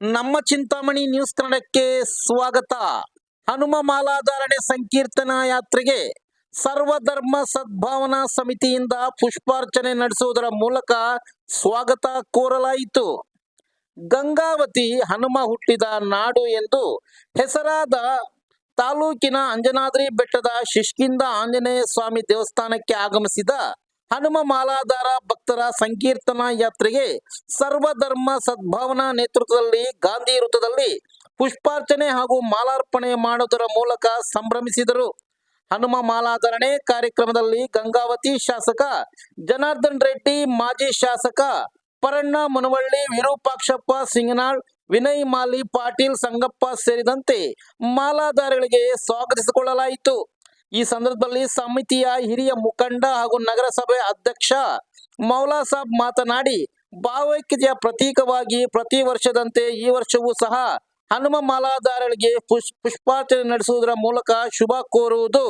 ನಮ್ಮ ಚಿಂತಾಮಣಿ ನ್ಯೂಸ್ ಕನ್ನಡಕ್ಕೆ ಸ್ವಾಗತ. ಹನುಮ ಮಾಲಾಧಾರಣೆ ಸಂಕೀರ್ತನಾ ಯಾತ್ರೆಗೆ ಸರ್ವಧರ್ಮ ಸದ್ಭಾವನಾ ಸಮಿತಿಯಿಂದ ಪುಷ್ಪಾರ್ಚನೆ ನಡೆಸುವುದರ ಮೂಲಕ ಸ್ವಾಗತ ಕೋರಲಾಯಿತು. ಗಂಗಾವತಿ ಹನುಮ ಹುಟ್ಟಿದ ನಾಡು ಎಂದು ಹೆಸರಾದ ತಾಲೂಕಿನ ಅಂಜನಾದ್ರಿ ಬೆಟ್ಟದ ಶಿಷ್ಕಿಂದ ಆಂಜನೇಯ ಸ್ವಾಮಿ ದೇವಸ್ಥಾನಕ್ಕೆ ಆಗಮಿಸಿದ ಹನುಮ ಮಾಲಾಧಾರ ಭಕ್ತರ ಸಂಕೀರ್ತನಾ ಯಾತ್ರೆಗೆ ಸರ್ವಧರ್ಮ ಸದ್ಭಾವನಾ ನೇತೃತ್ವದಲ್ಲಿ ಗಾಂಧಿ ವೃತ್ತದಲ್ಲಿ ಪುಷ್ಪಾರ್ಚನೆ ಹಾಗೂ ಮಾಲಾರ್ಪಣೆ ಮಾಡುವುದರ ಮೂಲಕ ಸಂಭ್ರಮಿಸಿದರು. ಹನುಮ ಮಾಲಾಧರಣೆ ಕಾರ್ಯಕ್ರಮದಲ್ಲಿ ಗಂಗಾವತಿ ಶಾಸಕ ಜನಾರ್ದನ್ ರೆಡ್ಡಿ, ಮಾಜಿ ಶಾಸಕ ಪರಣ್ಣ ಮನವಳ್ಳಿ, ವಿರೂಪಾಕ್ಷಪ್ಪ ಸಿಂಗನಾಳ್, ವಿನಯ್ ಮಾಲಿ ಪಾಟೀಲ್ ಸಂಗಪ್ಪ ಸೇರಿದಂತೆ ಮಾಲಾಧಾರಿಗಳಿಗೆ ಸ್ವಾಗತಿಸಿಕೊಳ್ಳಲಾಯಿತು. ಈ ಸಂದರ್ಭದಲ್ಲಿ ಸಮಿತಿಯ ಹಿರಿಯ ಮುಖಂಡ ಹಾಗೂ ನಗರಸಭೆ ಅಧ್ಯಕ್ಷ ಮೌಲಾ ಸಾಬ್ ಮಾತನಾಡಿ, ಭಾವೈಕ್ಯತೆಯ ಪ್ರತೀಕವಾಗಿ ಪ್ರತಿ ವರ್ಷದಂತೆ ಈ ವರ್ಷವೂ ಸಹ ಹನುಮ ಮಾಲಾಧಾರರಿಗೆ ಪುಷ್, ಪುಷ್ಪಾರ್ಚನೆ ನಡೆಸುವುದರ ಮೂಲಕ ಶುಭ ಕೋರುವುದು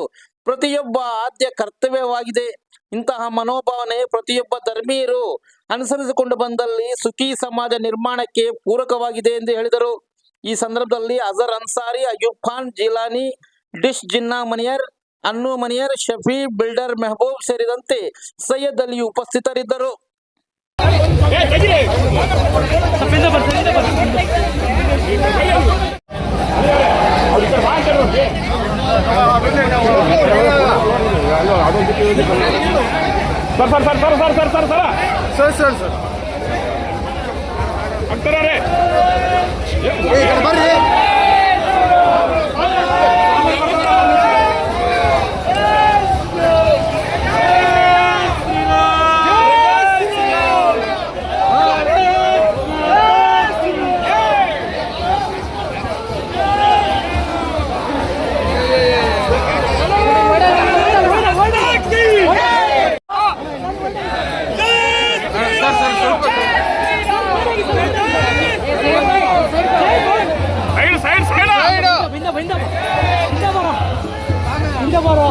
ಪ್ರತಿಯೊಬ್ಬ ಆದ್ಯ ಕರ್ತವ್ಯವಾಗಿದೆ. ಇಂತಹ ಮನೋಭಾವನೆ ಪ್ರತಿಯೊಬ್ಬ ಧರ್ಮೀಯರು ಅನುಸರಿಸಿಕೊಂಡು ಬಂದಲ್ಲಿ ಸುಖಿ ಸಮಾಜ ನಿರ್ಮಾಣಕ್ಕೆ ಪೂರಕವಾಗಿದೆ ಎಂದು ಹೇಳಿದರು. ಈ ಸಂದರ್ಭದಲ್ಲಿ ಅಜರ್ ಅನ್ಸಾರಿ ಅಯೂಬ್ ಖಾನ್, ಜಿಲಾನಿ, ಡಿಶ್ ಜಿನ್ನಾ ಮನಿಯರ್ ಅನ್ನು ಮನಿಯರ್ ಶಫಿ ಬಿಲ್ಡರ್ ಮೆಹಬೂಬ್ ಸೇರಿದಂತೆ ಸೈಯದ್ ಅಲಿ ಉಪಸ್ಥಿತರಿದ್ದರು ಸರ್ বড়